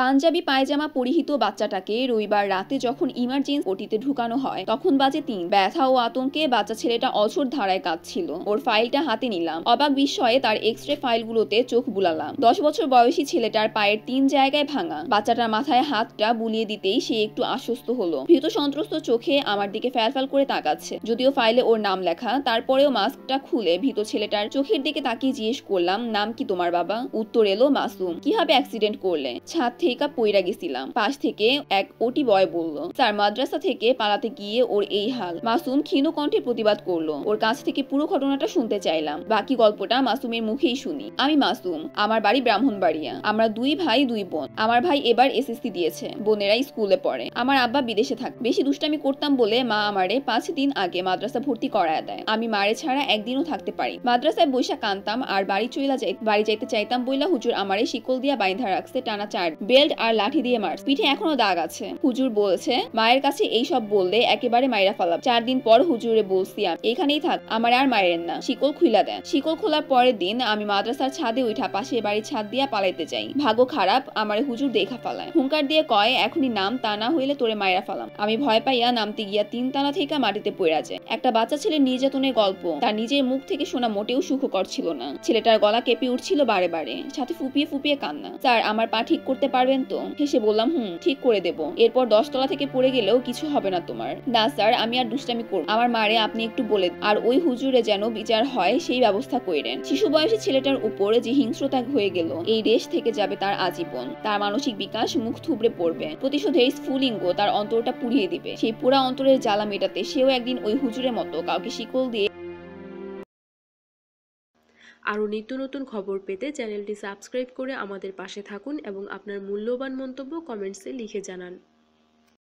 পাঞ্জাবি পায়জামা পরিহিত বাচ্চাটাকে রবিবার রাতে যখন ইমার্জেন্সি ওটিতে ঢুকানো হয়, তখন বাজে তিন। ব্যথা ও আতঙ্কে বাচ্চা ছেলেটা অঝোর ধারায় কাঁদছিল। ওর ফাইলটা হাতে নিলাম। অবাক বিস্ময়ে তার এক্স রে ফাইলগুলোতে চোখ বুলালাম। দশ বছর বয়সী ছেলেটার পায়ের তিন জায়গায় ভাঙা। বাচ্চাটার মাথায় হাতটা বুলিয়ে দিতেই সে একটু আশ্বস্ত হলো। ভীত সন্ত্রস্ত চোখে আমার দিকে ফ্যালফ্যাল করে তাকাচ্ছে। যদিও ফাইলে ওর নাম লেখা, তারপরেও মাস্কটা খুলে ভীত ছেলেটার চোখের দিকে তাকিয়ে জিজ্ঞেস করলাম, নাম কি তোমার বাবা? উত্তর এলো মাসুম কীভাবে অ্যাক্সিডেন্ট করলে? ছাদ থেকে পইরা গেছিলাম। পাশ থেকে এক ওটি বয় বলল, স্যার, মাদ্রাসা থেকে পালাতে গিয়ে ওর এই হাল। মাসুম ক্ষীণ কণ্ঠে প্রতিবাদ করল। ওর কাছ থেকে পুরো ঘটনাটা শুনতে চাইলাম। বাকি গল্পটা মাসুমের মুখেই শুনি। আমি মাসুম, আমার বাড়ি ব্রাহ্মণবাড়িয়া। আমরা দুই ভাই, দুই বোন। আমার ভাই এবার এসএসসি দিয়েছে। বোনেরাই স্কুলে পড়ে। আমার আব্বা বিদেশে থাকে। বেশি দুষ্টামি করতাম বলে মা আমারে পাঁচ দিন আগে মাদ্রাসা ভর্তি করায় দেয়। আমি মারে ছাড়া একদিনও থাকতে পারি। মাদ্রাসায় বৈশাখ কানতাম আর বাড়ি চইলা যাই, বাড়ি যাইতে চাইতাম বইলা হুজুর আমারে শিকল দিয়া বাইন্ধা রাখছে টানা চার বেল্ট আর লাঠি দিয়ে মার পিঠে এখনও দাগ আছে। হুজুর বলছে, মায়ের কাছে এই সব বললে একেবারে মাইরা ফালাব। চার দিন পর হুজুরে বলছি এখানেই থাক, আমার আর মায়ের না। শিকল খুইলা দেন। শিকল খোলার পরের দিন আমি মাদ্রাসার ছাদে উঠা পাশে বাড়ির ছাদ দিয়া পালাইতে যাই। ভাগ্য খারাপ, আমার হুজুর দেখা ফালায়। হুঙ্কার দিয়ে কয়, এখনই নাম তা না হইলে তোরে মায়েরা ফালাম। আমি ভয় পাইয়া নামতে গিয়া তিন তালা থেকে মাটিতে পড়া যায় একটা বাচ্চা ছেলের নির্যাতনের গল্প। তার নিজের মুখ থেকে শোনা মোটেও সুখকর ছিল না। ছেলেটার গলা কেঁপে উঠছিল বারে বারে, সাথে ফুপিয়ে ফুপিয়ে কান্না। স্যার, আমার পা ঠিক করতে পারবেন তো? হেসে বললাম, হুম, ঠিক করে দেব। এরপর দশতলা থেকে পড়ে গেলেও কিছু হবে না তোমার। না, স্যার, আমি আর দুষ্টামি করব আমার মারে আপনি একটু বলে আর ওই হুজুরে যেন বিচার হয়, সেই ব্যবস্থা কইরেন। শিশু বয়সী ছেলেটার উপরে যে হিংস্রতা হয়ে গেল, এই দেশ থেকে যাবে তার আজীবন। তার মানসিক বিকাশ মুখ থুবড়ে পড়বে। প্রতিশোধের স্ফুলিঙ্গ তার অন্তরটা পুড়িয়ে দিবে। সেই পুরা অন্তরের জ্বালা মেটাতে সেও একদিন ওই হুজুরের মতো, কাউকে শিকল দিয়ে আরও নিত্য নতুন খবর পেতে চ্যানেলটি সাবস্ক্রাইব করে আমাদের পাশে থাকুন এবং আপনার মূল্যবান মন্তব্য কমেন্টসে লিখে জানান।